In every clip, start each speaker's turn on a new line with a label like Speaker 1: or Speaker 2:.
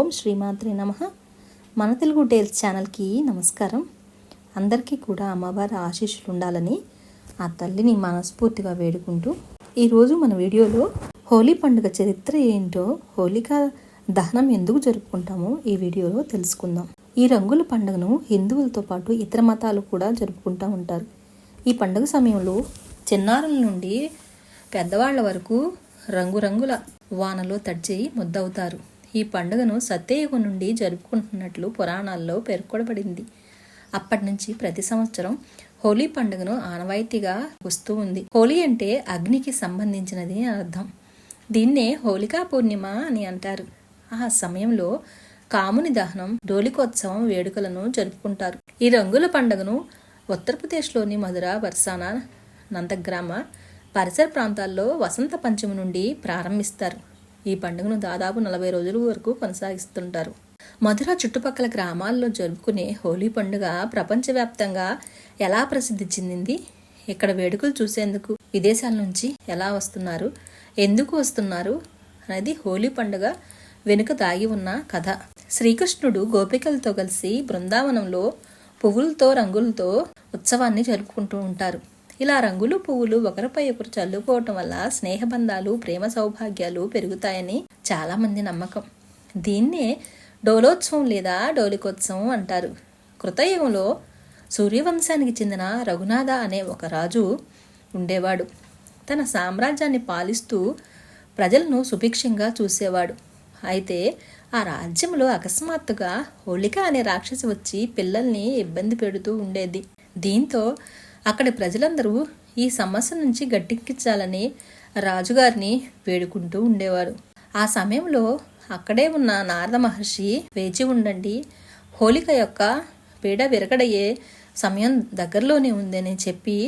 Speaker 1: ఓం శ్రీమాత్రే నమ. మన తెలుగు టేల్స్ ఛానల్కి నమస్కారం. అందరికీ కూడా అమ్మవారి ఆశీస్సులు ఉండాలని ఆ తల్లిని మనస్ఫూర్తిగా వేడుకుంటూ ఈరోజు మన వీడియోలో హోలీ పండుగ చరిత్ర ఏంటో హోలికా దహనం ఎందుకు జరుపుకుంటామో ఈ వీడియోలో తెలుసుకుందాం. ఈ రంగుల పండుగను హిందువులతో పాటు ఇతర మతాలు కూడా జరుపుకుంటూ ఉంటారు. ఈ పండుగ సమయంలో చిన్నారుల నుండి పెద్దవాళ్ళ వరకు రంగురంగుల వానలో తడిచేయి ముద్దవుతారు. ఈ పండుగను సత్యయుగం నుండి జరుపుకుంటున్నట్లు పురాణాల్లో పేర్కొనబడింది. అప్పటి నుంచి ప్రతి సంవత్సరం హోలీ పండుగను ఆనవాయితీగా వస్తూ ఉంది. హోలీ అంటే అగ్నికి సంబంధించినది అని అర్థం. దీన్నే హోలికా పూర్ణిమ అని అంటారు. ఆ సమయంలో కాముని దహనం డోలికోత్సవం వేడుకలను జరుపుకుంటారు. ఈ రంగుల పండుగను ఉత్తరప్రదేశ్లోని మధుర బర్సానా నందగ్రామ పరిసర ప్రాంతాల్లో వసంత పంచమి నుండి ప్రారంభిస్తారు. ఈ పండుగను దాదాపు నలభై రోజుల వరకు కొనసాగిస్తుంటారు. మధుర చుట్టుపక్కల గ్రామాల్లో జరుపుకునే హోలీ పండుగ ప్రపంచవ్యాప్తంగా ఎలా ప్రసిద్ధి చెందింది? ఇక్కడ వేడుకలు చూసేందుకు విదేశాల నుంచి ఎలా వస్తున్నారు? ఎందుకు వస్తున్నారు? అనేది హోలీ పండుగ వెనుక దాగి ఉన్న కథ. శ్రీకృష్ణుడు గోపికలతో కలిసి బృందావనంలో పువ్వులతో రంగులతో ఉత్సవాన్ని జరుపుకుంటూ ఉంటారు. ఇలా రంగులు పువ్వులు ఒకరిపై ఒకరు చల్లుకోవటం వల్ల స్నేహబంధాలు ప్రేమ సౌభాగ్యాలు పెరుగుతాయని చాలా మంది నమ్మకం. దీన్నే డోలోత్సవం లేదా డోలికోత్సవం అంటారు. కృతయుగంలో సూర్యవంశానికి చెందిన రఘునాథ అనే ఒక రాజు ఉండేవాడు. తన సామ్రాజ్యాన్ని పాలిస్తూ ప్రజలను సుభిక్షంగా చూసేవాడు. అయితే ఆ రాజ్యంలో అకస్మాత్తుగా హోళిక అనే రాక్షసి వచ్చి పిల్లల్ని ఇబ్బంది పెడుతూ ఉండేది. దీంతో అక్కడి ప్రజలందరూ ఈ సమస్య నుంచి గట్టెక్కించాలని రాజుగారిని వేడుకుంటూ ఉండేవారు. ఆ సమయంలో అక్కడే ఉన్న నారద మహర్షి వేచి ఉండండి హోలిక యొక్క పీడ విరగడయ్యే సమయం దగ్గరలోనే ఉందని చెప్పి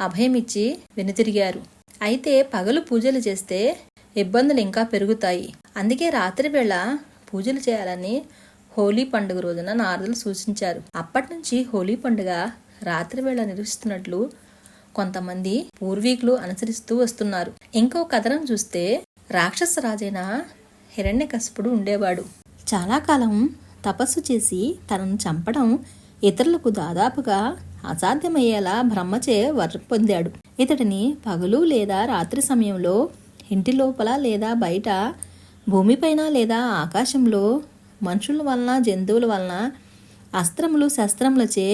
Speaker 1: అభయమిచ్చి వెనుతిరిగారు. అయితే పగలు పూజలు చేస్తే ఇబ్బందులు ఇంకా పెరుగుతాయి. అందుకే రాత్రి వేళ పూజలు చేయాలని హోలీ పండుగ రోజున నారదులు సూచించారు. అప్పటి నుంచి హోలీ పండుగ రాత్రివేళ నిర్వహిస్తున్నట్లు కొంతమంది పూర్వీకులు అనుసరిస్తూ వస్తున్నారు. ఇంకో కథనం చూస్తే రాక్షస రాజైన హిరణ్యకశిపుడు ఉండేవాడు. చాలా కాలం తపస్సు చేసి తనను చంపడం ఇతరులకు దాదాపుగా అసాధ్యమయ్యేలా బ్రహ్మచే వర పొందాడు. ఇతడిని పగలు లేదా రాత్రి సమయంలో ఇంటి లోపల లేదా బయట భూమిపైన లేదా ఆకాశంలో మనుషుల వలన జంతువుల వలన అస్త్రములు శస్త్రములచే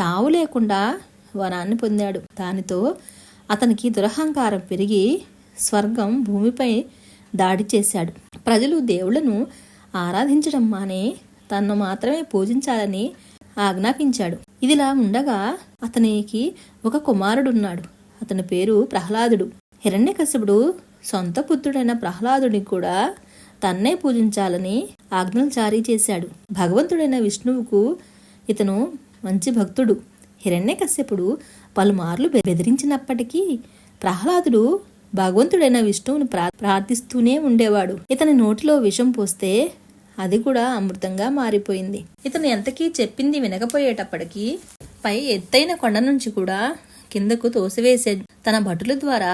Speaker 1: చావు లేకుండా వరాన్ని పొందాడు. దానితో అతనికి దురహంకారం పెరిగి స్వర్గం భూమిపై దాడి చేశాడు. ప్రజలు దేవుళ్ళను ఆరాధించడం మానే తన్ను మాత్రమే పూజించాలని ఆజ్ఞాపించాడు. ఇదిలా ఉండగా అతనికి ఒక కుమారుడున్నాడు. అతని పేరు ప్రహ్లాదుడు. హిరణ్యకశ్యపుడు సొంత పుత్రుడైన ప్రహ్లాదుని కూడా తన్నే పూజించాలని ఆజ్ఞలు జారీ చేశాడు. భగవంతుడైన విష్ణువుకు ఇతను మంచి భక్తుడు. హిరణ్యకశ్యపుడు పలుమార్లు బెదిరించినప్పటికీ ప్రహ్లాదుడు భగవంతుడైన విష్ణువును ప్రా ప్రార్థిస్తూనే ఉండేవాడు. ఇతని నోటిలో విషం పోస్తే అది కూడా అమృతంగా మారిపోయింది. ఇతను ఎంతకీ చెప్పింది వినకపోయేటప్పటికీ పై ఎత్తైన కొండ నుంచి కూడా కిందకు తోసివేసే తన భటుల ద్వారా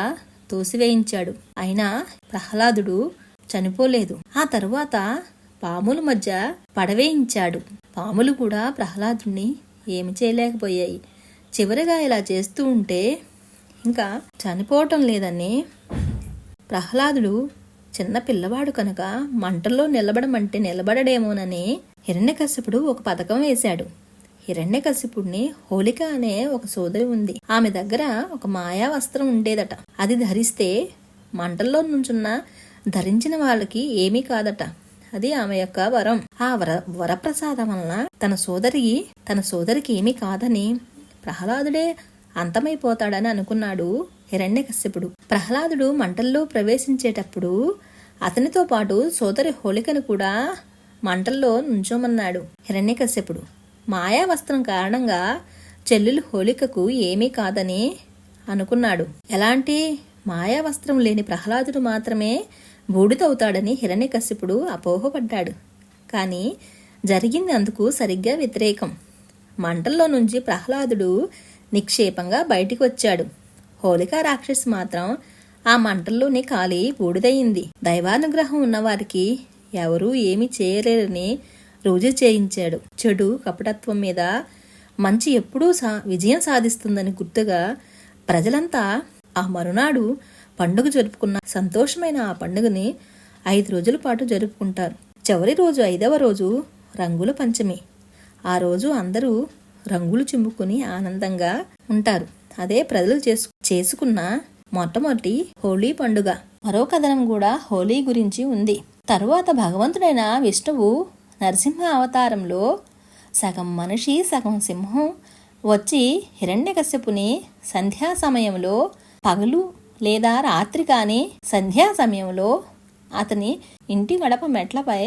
Speaker 1: తోసివేయించాడు. అయినా ప్రహ్లాదుడు చనిపోలేదు. ఆ తరువాత పాముల మధ్య పడవేయించాడు. పాములు కూడా ప్రహ్లాదుని ఏమి చేయలేకపోయాయి. చివరిగా ఇలా చేస్తూ ఉంటే ఇంకా చనిపోవటం లేదని ప్రహ్లాదుడు చిన్న పిల్లవాడు కనుక మంటల్లో నిలబడమంటే నిలబడడేమోనని హిరణ్యకశ్యపుడు ఒక పథకం వేశాడు. హిరణ్యకశ్యపుడిని హోలిక అనే ఒక సోదరి ఉంది. ఆమె దగ్గర ఒక మాయా వస్త్రం ఉండేదట. అది ధరిస్తే మంటల్లో నుంచున్న ధరించిన వాళ్ళకి ఏమీ కాదట. అది ఆమె యొక్క వరం. ఆ వర వరప్రసాదం వలన తన సోదరి తన సోదరికి ఏమీ కాదని ప్రహ్లాదుడే అంతమైపోతాడని అనుకున్నాడు హిరణ్యకశ్యపుడు. ప్రహ్లాదుడు మంటల్లో ప్రవేశించేటప్పుడు అతనితో పాటు సోదరి హోళికను కూడా మంటల్లో నుంచోమన్నాడు హిరణ్యకశ్యపుడు. మాయా వస్త్రం కారణంగా చెల్లెలు హోళికకు ఏమీ కాదని అనుకున్నాడు. ఎలాంటి మాయా వస్త్రం లేని ప్రహ్లాదుడు మాత్రమే బూడిదవుతాడని హిరణ్యకశ్యపుడు అపోహపడ్డాడు. కానీ జరిగింది అందుకు సరిగ్గా వ్యతిరేకం. మంటల్లో నుంచి ప్రహ్లాదుడు నిక్షేపంగా బయటికి వచ్చాడు హోలికా రాక్షసి మాత్రం ఆ మంటల్లోనే కాలి బూడిదయింది. దైవానుగ్రహం ఉన్నవారికి ఎవరూ ఏమి చేయలేరని రుజు చేయించాడు. చెడు కపటత్వం మీద మంచి ఎప్పుడూ సా విజయం సాధిస్తుందని గుర్తుగా ప్రజలంతా ఆ మరునాడు పండుగ జరుపుకున్న సంతోషమైన ఆ పండుగని ఐదు రోజుల పాటు జరుపుకుంటారు. చివరి రోజు ఐదవ రోజు రంగుల పంచమి. ఆ రోజు అందరూ రంగులు చిమ్ముకుని ఆనందంగా ఉంటారు. అదే ప్రజలు చేసు చేసుకున్న మొట్టమొదటి హోలీ పండుగ. మరో కథనం కూడా హోలీ గురించి ఉంది. తరువాత భగవంతుడైన విష్ణువు నరసింహ అవతారంలో సగం మనిషి సగం సింహం వచ్చి హిరణ్యకశ్యపుని సంధ్యా సమయంలో పగలు లేదా రాత్రి కానీ సంధ్యా సమయంలో అతని ఇంటి గడప మెట్లపై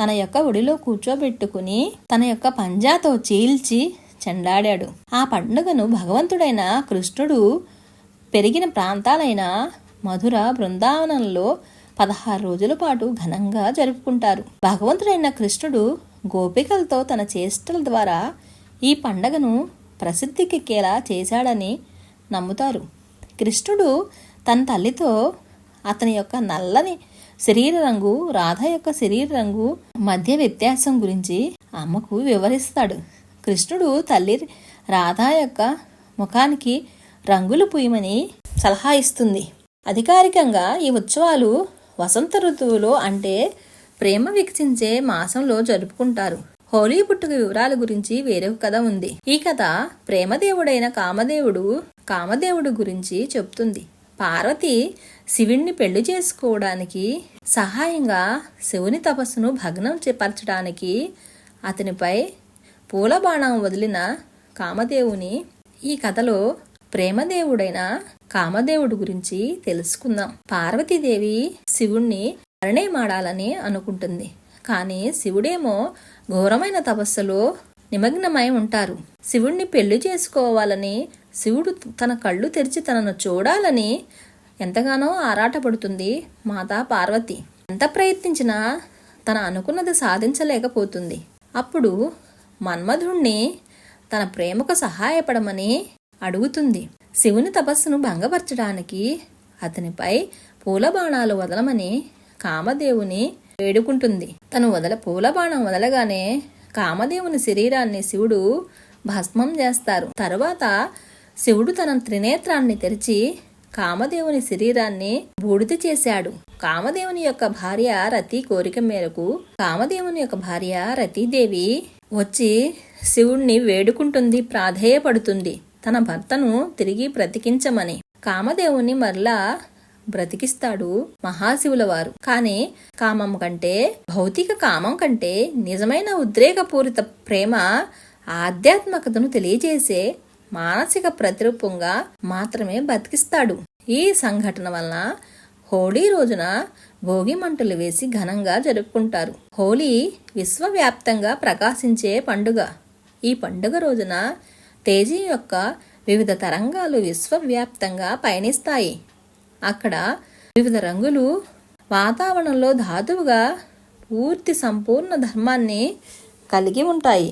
Speaker 1: తన యొక్క ఒడిలో కూర్చోబెట్టుకుని తన యొక్క పంజాతో చీల్చి చెండాడాడు. ఆ పండుగను భగవంతుడైన కృష్ణుడు పెరిగిన ప్రాంతాలైన మధుర బృందావనంలో పదహారు రోజుల పాటు ఘనంగా జరుపుకుంటారు. భగవంతుడైన కృష్ణుడు గోపికలతో తన చేష్టల ద్వారా ఈ పండగను ప్రసిద్ధికెక్కేలా చేశాడని నమ్ముతారు. కృష్ణుడు తన తల్లితో అతని యొక్క నల్లని శరీర రంగు రాధ యొక్క శరీర రంగు మధ్య వ్యత్యాసం గురించి అమ్మకు వివరిస్తాడు. కృష్ణుడు తల్లి రాధ యొక్క ముఖానికి రంగులు పూయమని సలహా ఇస్తుంది. అధికారికంగా ఈ ఉత్సవాలు వసంత ఋతువులో అంటే ప్రేమ వికసించే మాసంలో జరుపుకుంటారు. హోలీ పుట్టుక వివరాల గురించి వేరొక కథ ఉంది. ఈ కథ ప్రేమదేవుడైన కామదేవుడు కామదేవుడు గురించి చెప్తుంది. పార్వతి శివుణ్ణి పెళ్ళి చేసుకోవడానికి సహాయంగా శివుని తపస్సును భగ్నం చేపరచడానికి అతనిపై పూల బాణం వదిలిన కామదేవుని ఈ కథలో ప్రేమదేవుడైన కామదేవుడు గురించి తెలుసుకుందాం. పార్వతీదేవి శివుణ్ణి మాడాలని అనుకుంటుంది. కానీ శివుడేమో ఘోరమైన తపస్సులో నిమగ్నమై ఉంటారు. శివుణ్ణి పెళ్ళి చేసుకోవాలని శివుడు తన కళ్ళు తెరిచి తనను చూడాలని ఎంతగానో ఆరాటపడుతుంది మాతా పార్వతి. ఎంత ప్రయత్నించినా తన అనుకున్నది సాధించలేకపోతుంది. అప్పుడు మన్మధుణ్ణి తన ప్రేమకు సహాయపడమని అడుగుతుంది. శివుని తపస్సును భంగపరచడానికి అతనిపై పూల బాణాలు వదలమని కామదేవుని వేడుకుంటుంది. తను వదల పూల బాణం వదలగానే కామదేవుని శరీరాన్ని శివుడు భస్మం చేస్తారు. తరువాత శివుడు తన త్రినేత్రాన్ని తెరిచి కామదేవుని శరీరాన్ని బూడిద చేశాడు. కామదేవుని యొక్క భార్య రతి కోరిక మేరకు కామదేవుని యొక్క భార్య రతీదేవి వచ్చి శివుణ్ణి వేడుకుంటుంది ప్రాధేయపడుతుంది. తన భర్తను తిరిగి బ్రతికించమని. కామదేవుని మరలా బ్రతికిస్తాడు మహాశివుల వారు. కానీ కామం కంటే భౌతిక కామం కంటే నిజమైన ఉద్రేకపూరిత ప్రేమ ఆధ్యాత్మికతను తెలియజేసే మానసిక ప్రతిరూపంగా మాత్రమే బతికిస్తాడు. ఈ సంఘటన వలన హోళీ రోజున భోగి మంటలు వేసి ఘనంగా జరుపుకుంటారు. హోలీ విశ్వవ్యాప్తంగా ప్రకాశించే పండుగ. ఈ పండుగ రోజున తేజీ యొక్క వివిధ తరంగాలు విశ్వవ్యాప్తంగా పయనిస్తాయి. అక్కడ వివిధ రంగులు వాతావరణంలో ధాతువుగా పూర్తి సంపూర్ణ ధర్మాన్ని కలిగి ఉంటాయి.